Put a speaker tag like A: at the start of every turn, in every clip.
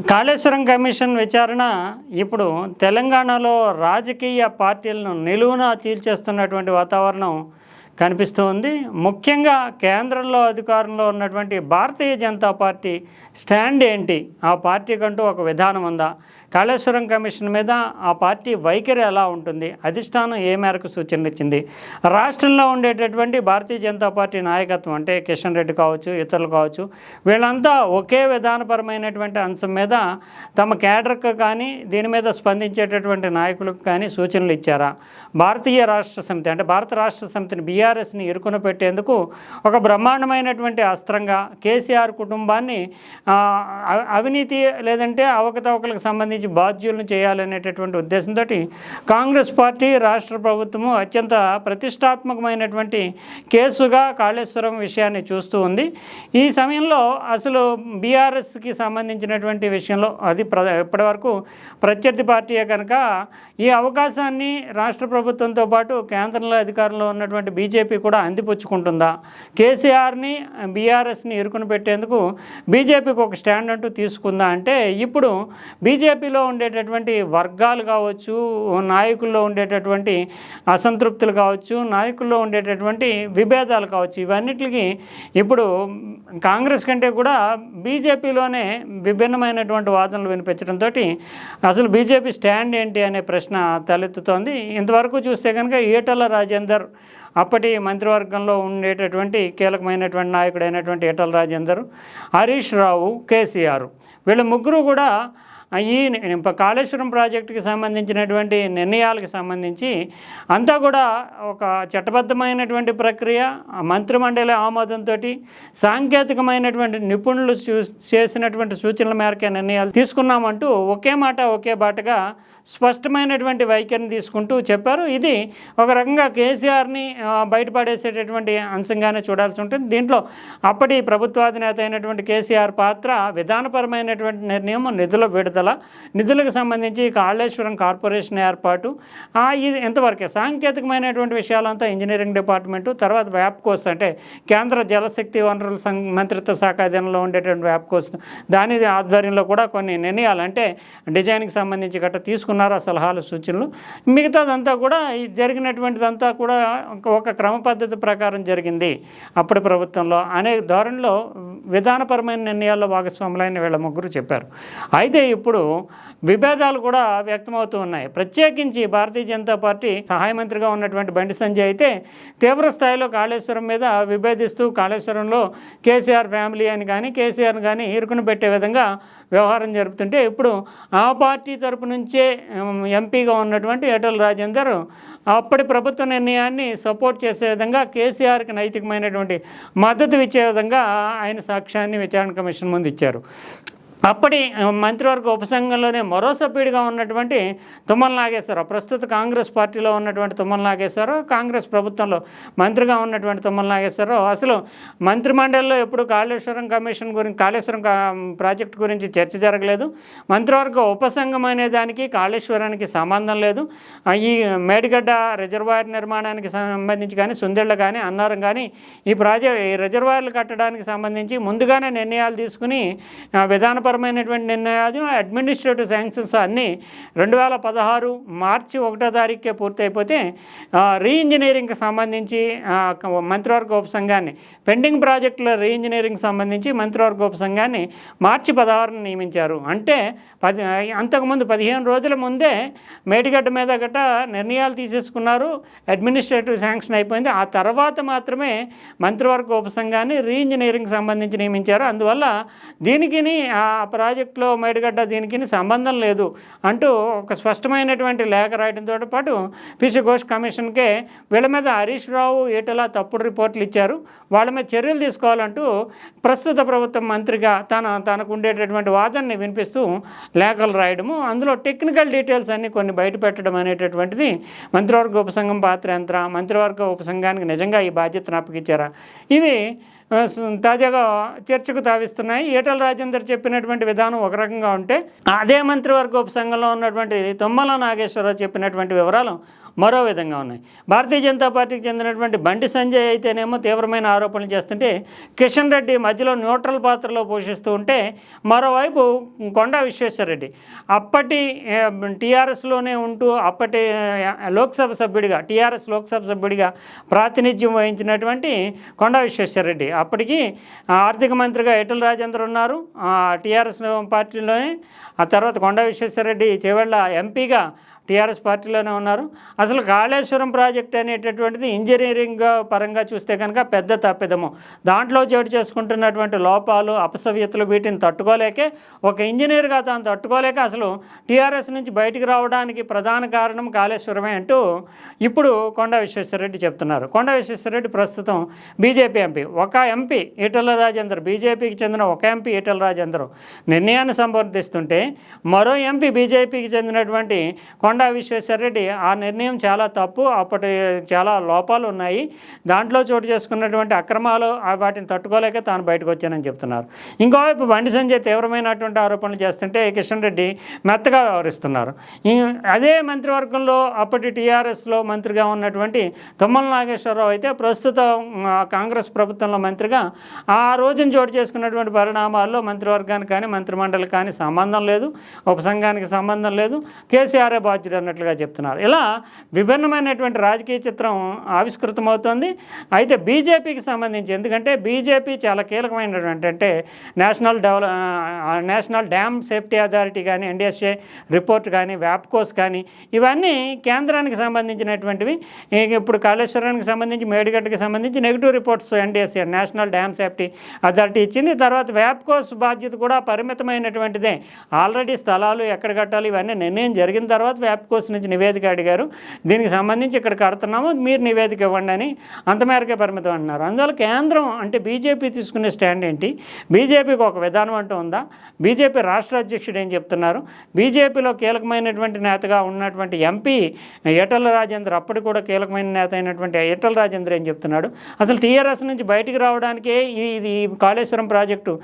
A: Kaleshwaram commission విచారణ ఇప్పుడు తెలంగాణలో రాజకీయ పార్టీలను నిలువున చీల్చేస్తున్నటువంటి వాతావరణం కనిపిస్తూ ఉంది ముఖ్యంగా కేంద్రంలో అధికారంలో ఉన్నటువంటి భారతీయ జనతా పార్టీ స్టాండ్ ఏంటి? ఆ పార్టీకంటూ ఒక విధానం ఉందా? కాళేశ్వరం కమిషన్ మీద ఆ పార్టీ వైఖరి ఎలా ఉంటుంది? అధిష్టానం ఏ మేరకు సూచనలు ఇచ్చింది? రాష్ట్రంలో ఉండేటటువంటి భారతీయ జనతా పార్టీ నాయకత్వం అంటే కిషన్ రెడ్డి కావచ్చు ఇతరులు కావచ్చు వీళ్ళంతా ఒకే విధానపరమైనటువంటి అంశం మీద తమ కేడర్కు కానీ దీని మీద స్పందించేటటువంటి నాయకులకు కానీ సూచనలు ఇచ్చారా? భారతీయ రాష్ట్ర సమితి అంటే భారత రాష్ట్ర సమితిని బీఆర్ఎస్ని ఇరుకున పెట్టేందుకు ఒక బ్రహ్మాండమైనటువంటి అస్త్రంగా కేసీఆర్ కుటుంబాన్ని అవినీతి లేదంటే అవకతవకలకు సంబంధించి బాధ్యులను చేయాలనేటటువంటి ఉద్దేశంతో కాంగ్రెస్ పార్టీ రాష్ట్ర ప్రభుత్వము అత్యంత ప్రతిష్టాత్మకమైనటువంటి కేసుగా కాళేశ్వరం విషయాన్ని చూస్తూ ఉంది. ఈ సమయంలో అసలు బీఆర్ఎస్కి సంబంధించినటువంటి విషయంలో అది ప్ర ఇప్పటివరకు ప్రత్యర్థి పార్టీయే కనుక ఈ అవకాశాన్ని రాష్ట్ర ప్రభుత్వంతో పాటు కేంద్రంలో అధికారంలో ఉన్నటువంటి బీజేపీ కూడా అందిపుచ్చుకుంటుందా? కేసీఆర్ని బీఆర్ఎస్ని ఇరుకుని పెట్టేందుకు బీజేపీకి ఒక స్టాండ్ అంటూ తీసుకుందా? అంటే ఇప్పుడు బీజేపీ బీజేపీలో ఉండేటటువంటి వర్గాలు కావచ్చు నాయకుల్లో ఉండేటటువంటి అసంతృప్తులు కావచ్చు నాయకుల్లో ఉండేటటువంటి విభేదాలు కావచ్చు ఇవన్నిటికి ఇప్పుడు కాంగ్రెస్ కంటే కూడా బీజేపీలోనే విభిన్నమైనటువంటి వాదనలు వినిపించడంతో అసలు బీజేపీ స్టాండ్ ఏంటి అనే ప్రశ్న తలెత్తుతోంది. ఇంతవరకు చూస్తే కనుక ఈటల రాజేందర్ అప్పటి మంత్రివర్గంలో ఉండేటటువంటి కీలకమైనటువంటి నాయకుడైనటువంటి ఈటల రాజేందర్ హరీష్ రావు కేసీఆర్ వీళ్ళ ముగ్గురు కూడా ఈ కాళేశ్వరం ప్రాజెక్టుకి సంబంధించినటువంటి నిర్ణయాలకు సంబంధించి అంతా కూడా ఒక చట్టబద్ధమైనటువంటి ప్రక్రియ మంత్రిమండలి ఆమోదంతో సాంకేతికమైనటువంటి నిపుణులు చూ చేసినటువంటి సూచనల మేరకే నిర్ణయాలు తీసుకున్నామంటూ ఒకే మాట ఒకే బాటగా స్పష్టమైనటువంటి వైఖరిని తీసుకుంటూ చెప్పారు. ఇది ఒక రకంగా కేసీఆర్ని బయటపడేసేటటువంటి అంశంగానే చూడాల్సి ఉంటుంది. దీంట్లో అప్పటి ప్రభుత్వాధినేత అయినటువంటి కేసీఆర్ పాత్ర విధానపరమైనటువంటి నిర్ణయం నిధుల విడుదల నిధులకు సంబంధించి కాళేశ్వరం కార్పొరేషన్ ఏర్పాటు ఇది ఎంతవరకే సాంకేతికమైనటువంటి విషయాలంతా ఇంజనీరింగ్ డిపార్ట్మెంటు తర్వాత వ్యాప్కోస్ అంటే కేంద్ర జలశక్తి వనరుల సం మంత్రిత్వ శాఖ అధీనంలో ఉండేటువంటి వ్యాప్కోస్ దాని ఆధ్వర్యంలో కూడా కొన్ని నిర్ణయాలు అంటే డిజైన్కి సంబంధించి గట్రా తీసుకున్నారు ఆ సలహాలు సూచనలు? మిగతాదంతా కూడా ఈ జరిగినటువంటిదంతా కూడా ఒక- ఒక క్రమ పద్ధతి ప్రకారం జరిగింది అప్పటి ప్రభుత్వంలో. అనే ధోరణిలో విధానపరమైన నిర్ణయాల్లో భాగస్వాములైన వీళ్ళ ముగ్గురు చెప్పారు. అయితే ఇప్పుడు విభేదాలు కూడా వ్యక్తమవుతూ ఉన్నాయి. ప్రత్యేకించి భారతీయ జనతా పార్టీ సహాయ మంత్రిగా ఉన్నటువంటి బండి సంజయ్ అయితే తీవ్ర స్థాయిలో కాళేశ్వరం మీద విభేదిస్తూ కాళేశ్వరంలో కేసీఆర్ ఫ్యామిలీ అని కానీ కేసీఆర్ని కానీ ఇరుకును పెట్టే విధంగా వ్యవహారం జరుపుతుంటే ఇప్పుడు ఆ పార్టీ తరపు నుంచే ఎంపీగా ఉన్నటువంటి ఈటల రాజేందర్ అప్పటి ప్రభుత్వ నిర్ణయాన్ని సపోర్ట్ చేసే విధంగా కేసీఆర్కి నైతికమైనటువంటి మద్దతు ఇచ్చే విధంగా ఆయన సాక్ష్యాన్ని విచారణ కమిషన్ ముందు ఇచ్చారు. అప్పటి మంత్రివర్గ ఉపసంఘంలోనే మరో సభ్యుడిగా ఉన్నటువంటి తుమ్మల నాగేశ్వరరావు ప్రస్తుత కాంగ్రెస్ పార్టీలో ఉన్నటువంటి తుమ్మల నాగేశ్వరరావు కాంగ్రెస్ ప్రభుత్వంలో మంత్రిగా ఉన్నటువంటి తుమ్మల నాగేశ్వరరావు. అసలు మంత్రిమండలిలో ఎప్పుడు కాళేశ్వరం కమిషన్ గురించి కాళేశ్వరం కా- ప్రాజెక్టు గురించి చర్చ జరగలేదు. మంత్రివర్గ ఉపసంఘం అనే దానికి కాళేశ్వరానికి సంబంధం లేదు. ఈ మేడిగడ్డ రిజర్వాయర్ నిర్మాణానికి సంబంధించి కానీ సుందెళ్ళ కానీ అన్నారం కానీ ఈ ప్రాజెక్ట్ ఈ రిజర్వాయర్లు కట్టడానికి సంబంధించి ముందుగానే నిర్ణయాలు తీసుకుని ఆ, విధానపరమైనటువంటి నిర్ణయాలు అడ్మినిస్ట్రేటివ్ శాంక్షన్స్ అన్నీ రెండు వేల పదహారు మార్చి ఒకటో తారీఖుకే పూర్తయిపోతే రీ ఇంజనీరింగ్కి సంబంధించి మంత్రివర్గ ఉపసంఘాన్ని పెండింగ్ ప్రాజెక్టుల రీ ఇంజనీరింగ్ సంబంధించి మంత్రివర్గ ఉపసంఘాన్ని మార్చి పదహారును నియమించారు. అంటే పది అంతకుముందు పదిహేను రోజుల ముందే మేటిగడ్డ మీద గట్ట నిర్ణయాలు తీసేసుకున్నారు అడ్మినిస్ట్రేటివ్ శాంక్షన్ అయిపోయింది. ఆ తర్వాత మాత్రమే మంత్రివర్గ ఉపసంఘాన్ని రీ ఇంజనీరింగ్ సంబంధించి నియమించారు. అందువల్ల దీనికి ఆ ప్రాజెక్టులో మేడిగడ్డ దీనికి సంబంధం లేదు అంటూ ఒక స్పష్టమైనటువంటి లేఖ రాయడంతో పాటు పిసి ఘోష్ కమిషన్కే వీళ్ళ మీద హరీష్ రావు ఈటలా తప్పుడు రిపోర్ట్లు ఇచ్చారు. వాళ్ళ మీద చర్యలు తీసుకోవాలంటూ ప్రస్తుత ప్రభుత్వం మంత్రిగా తన తనకు ఉండేటటువంటి వాదనని వినిపిస్తూ లేఖలు రాయడము అందులో టెక్నికల్ డీటెయిల్స్ అన్ని కొన్ని బయటపెట్టడం అనేటటువంటిది మంత్రివర్గ ఉపసంఘం పాత్ర ఎంత మంత్రివర్గ ఉపసంఘానికి నిజంగా ఈ బాధ్యతను అప్పగించారా? ఇవి తాజాగా చర్చకు తావిస్తున్నాయి. ఏటల రాజేందర్ చెప్పినటువంటి విధానం ఒక రకంగా ఉంటే అదే మంత్రివర్గ ఉపసంఘంలో ఉన్నటువంటి తుమ్మల నాగేశ్వరరావు చెప్పినటువంటి వివరాలు మరో విధంగా ఉన్నాయి. భారతీయ జనతా పార్టీకి చెందినటువంటి బండి సంజయ్ అయితేనేమో తీవ్రమైన ఆరోపణలు చేస్తుంటే కిషన్ రెడ్డి మధ్యలో న్యూట్రల్ పాత్రలో పోషిస్తూ ఉంటే మరోవైపు కొండా విశ్వేశ్వరరెడ్డి అప్పటి టీఆర్ఎస్లోనే ఉంటూ అప్పటి లోక్సభ సభ్యుడిగా టీఆర్ఎస్ లోక్సభ సభ్యుడిగా ప్రాతినిధ్యం వహించినటువంటి కొండా విశ్వేశ్వరరెడ్డి అప్పటికి ఆర్థిక మంత్రిగా ఈటల రాజేందర్ ఉన్నారు. టీఆర్ఎస్ పార్టీలోనే ఆ తర్వాత కొండా విశ్వేశ్వరరెడ్డి చివళ్ళ ఎంపీగా టీఆర్ఎస్ పార్టీలోనే ఉన్నారు. అసలు కాళేశ్వరం ప్రాజెక్ట్ అనేటటువంటిది ఇంజనీరింగ్ పరంగా చూస్తే కనుక పెద్ద తప్పిదము దాంట్లో చోటు చేసుకుంటున్నటువంటి లోపాలు అపసవ్యతలు వీటిని తట్టుకోలేకే ఒక ఇంజనీర్గా తాను తట్టుకోలేక అసలు టీఆర్ఎస్ నుంచి బయటికి రావడానికి ప్రధాన కారణం కాళేశ్వరమే అంటూ ఇప్పుడు కొండ విశ్వేశ్వరరెడ్డి చెప్తున్నారు. కొండ విశ్వేశ్వరరెడ్డి ప్రస్తుతం బీజేపీ ఎంపీ. ఒక ఎంపీ ఈటల రాజేందర్. బీజేపీకి చెందిన ఒక ఎంపీ ఈటల రాజేందర్. నిర్ణయాన్ని సంబోధిస్తుంటే మరో ఎంపీ బీజేపీకి చెందినటువంటి కొండ విశ్వేశ్వరరెడ్డి ఆ నిర్ణయం చాలా తప్పు అప్పటి చాలా లోపాలు ఉన్నాయి. దాంట్లో చోటు చేసుకున్నటువంటి అక్రమాలు ఆ వాటిని తట్టుకోలేక తాను బయటకు వచ్చానని చెప్తున్నారు. ఇంకోవైపు బండి సంజయ్ తీవ్రమైనటువంటి ఆరోపణలు చేస్తుంటే కిషన్ రెడ్డి మెత్తగా వ్యవహరిస్తున్నారు. అదే మంత్రివర్గంలో అప్పటి టీఆర్ఎస్లో మంత్రిగా ఉన్నటువంటి తుమ్మల నాగేశ్వరరావు అయితే ప్రస్తుతం ఆ, కాంగ్రెస్ ప్రభుత్వంలో మంత్రిగా ఆ రోజున చోటు చేసుకున్నటువంటి పరిణామాల్లో మంత్రివర్గానికి కానీ మంత్రిమండలి కానీ సంబంధం లేదు. ఉపసంఘానికి సంబంధం లేదు. కేసీఆర్ఏ బాధ్యుడు అన్నట్లుగా చెప్తున్నారు. ఇలా విభిన్నమైనటువంటి రాజకీయ చిత్రం ఆవిష్కృతమవుతోంది. అయితే బీజేపీకి సంబంధించి ఎందుకంటే బీజేపీ చాలా కీలకమైనటువంటి అంటే నేషనల్ డెవల నేషనల్ డ్యామ్ సేఫ్టీ అథారిటీ కానీ ఎన్డిఎస్ఏ రిపోర్ట్ కానీ వ్యాప్కోస్ కానీ ఇవన్నీ కేంద్రానికి సంబంధించినటువంటివి. ఇప్పుడు కాళేశ్వరానికి సంబంధించి మేడిగడ్డకి సంబంధించి negative reports NDSA national dam safety authority ఇచ్చింది. తర్వాత వ్యాప్కోస్ బాధ్యత కూడా పరిమితమైనటువంటిదే. ఆల్రెడీ స్థలాలు ఎక్కడ కట్టాలి ఇవన్నీ నిర్ణయం జరిగిన తర్వాత వ్యాప్కోస్ నుంచి నివేదిక అడిగారు. దీనికి సంబంధించి ఇక్కడ కడుతున్నాము. మీరు నివేదిక ఇవ్వండి అని అంతమేరకే పరిమితం అంటున్నారు. అందువల్ల కేంద్రం అంటే బీజేపీ తీసుకునే స్టాండ్ ఏంటి? బీజేపీకి ఒక విధానం అంటూ ఉందా? బీజేపీ రాష్ట్ర అధ్యక్షుడు ఏం చెప్తున్నారు? బీజేపీలో కీలకమైనటువంటి నేతగా ఉన్నటువంటి ఎంపీ ఈటల రాజేంద్ర అప్పటి కూడా కీలకమైన నేత అయినటువంటి ఈటల రాజేంద్ర ఏం చెప్తున్నాడు? అసలు టీఆర్ఎస్ నుంచి బయటికి రావడానికే ఈ ఇది కాళేశ్వరం ప్రాజెక్టు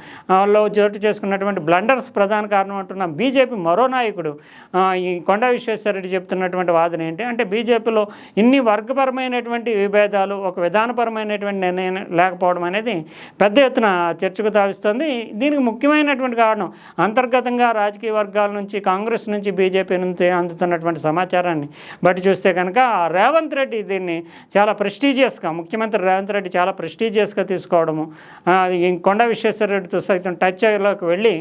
A: లో చోటు చేసుకున్నటువంటి బ్లండర్స్ ప్రధాన కారణం అంటున్న బీజేపీ మరో నాయకుడు ఈ కొండ విశ్వ విశ్వేశ్వరరెడ్డి చెప్తున్నటువంటి వాదన ఏంటి? అంటే బీజేపీలో ఇన్ని వర్గపరమైనటువంటి విభేదాలు ఒక విధానపరమైనటువంటి నిర్ణయం లేకపోవడం అనేది పెద్ద ఎత్తున చర్చకు తావిస్తుంది. దీనికి ముఖ్యమైనటువంటి కారణం అంతర్గతంగా రాజకీయ వర్గాల నుంచి కాంగ్రెస్ నుంచి బీజేపీ నుంచి అందుతున్నటువంటి సమాచారాన్ని బట్టి చూస్తే కనుక రేవంత్ రెడ్డి దీన్ని చాలా ప్రెస్టీజియస్గా ముఖ్యమంత్రి రేవంత్ రెడ్డి చాలా ప్రెస్టీజియస్గా తీసుకోవడము కొండ ఈ కొండ విశ్వేశ్వరరెడ్డితో సైతం టచ్లోకి వెళ్ళి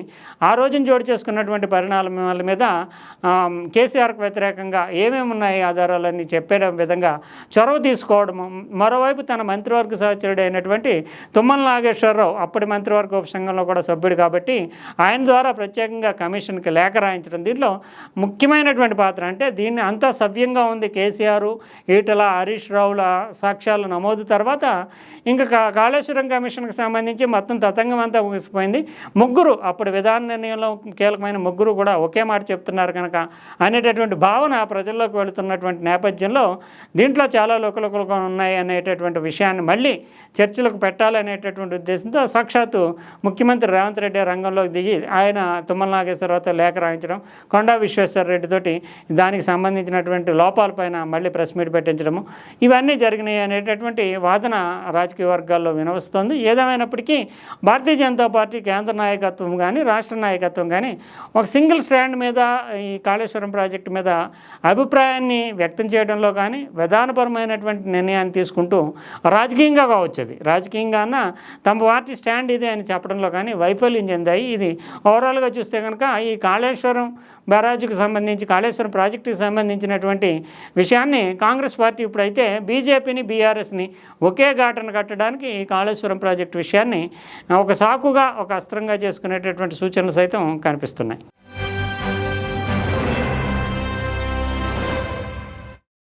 A: ఆ రోజున జోడు చేసుకున్నటువంటి పరిణామాల మీద కేసీఆర్కి వ్యతిరేకంగా ఏమేమి ఉన్నాయి ఆధారాలన్నీ చెప్పే విధంగా చొరవ తీసుకోవడము. మరోవైపు తన మంత్రివర్గ సహచరుడు అయినటువంటి తుమ్మల నాగేశ్వరరావు అప్పటి మంత్రివర్గ ఉపసంఘంలో కూడా సభ్యుడు కాబట్టి ఆయన ద్వారా ప్రత్యేకంగా కమిషన్కి లేఖ రాయించడం. దీంట్లో ముఖ్యమైనటువంటి పాత్ర అంటే దీన్ని అంతా సవ్యంగా ఉంది కేసీఆర్ ఈటల హరీష్ రావుల సాక్ష్యాల నమోదు తర్వాత ఇంకా కాళేశ్వరం కమిషన్కి సంబంధించి మొత్తం తతంగం అంతా ముగిసిపోయింది. ముగ్గురు అప్పుడు విధాన నిర్ణయంలో కీలకమైన ముగ్గురు కూడా ఒకే మాట చెప్తున్నారు కనుక అనేటటువంటి భావన ప్రజల్లోకి వెళుతున్నటువంటి నేపథ్యంలో దీంట్లో చాలా లోకలోకలుగా ఉన్నాయి అనేటటువంటి విషయాన్ని మళ్ళీ చర్చలకు పెట్టాలనేటటువంటి ఉద్దేశంతో సాక్షాత్తు ముఖ్యమంత్రి రేవంత్ రెడ్డి రంగంలోకి దిగి ఆయన తుమ్మల నాగేశ్వరరావుతో లేఖ రాయించడం కొండా విశ్వేశ్వరరెడ్డితోటి దానికి సంబంధించినటువంటి లోపాలపైన మళ్ళీ ప్రెస్ మీట్ పెట్టించడము ఇవన్నీ జరిగినాయి అనేటటువంటి వాదన రాజకీయ వర్గాల్లో వినవస్తోంది. ఏదేమైనప్పటికీ భారతీయ జనతా పార్టీ కేంద్ర నాయకత్వం కానీ రాష్ట్ర నాయకత్వం కానీ ఒక సింగిల్ స్టాండ్ మీద ఈ కాళేశ్వరం ప్రాజెక్టు మీద అభిప్రాయాన్ని వ్యక్తం చేయడంలో కానీ విధానపరమైనటువంటి నిర్ణయాన్ని తీసుకుంటూ రాజకీయంగా కావచ్చు అది. రాజకీయంగా తమ పార్టీ స్టాండ్ ఇదే అని చెప్పడంలో కానీ వైఫల్యం చెందాయి. ఇది ఓవరాల్గా చూస్తే కనుక ఈ కాళేశ్వరం బ్యారాజుకు సంబంధించి కాళేశ్వరం ప్రాజెక్టుకి సంబంధించినటువంటి విషయాన్ని కాంగ్రెస్ పార్టీ ఇప్పుడైతే బీజేపీని బీఆర్ఎస్ని ఒకే ఘాటన కట్టడానికి ఈ కాళేశ్వరం ప్రాజెక్టు విషయాన్ని ఒక సాకుగా ఒక అస్త్రంగా చేసుకునేటటువంటి సూచనలు సైతం కనిపిస్తున్నాయి.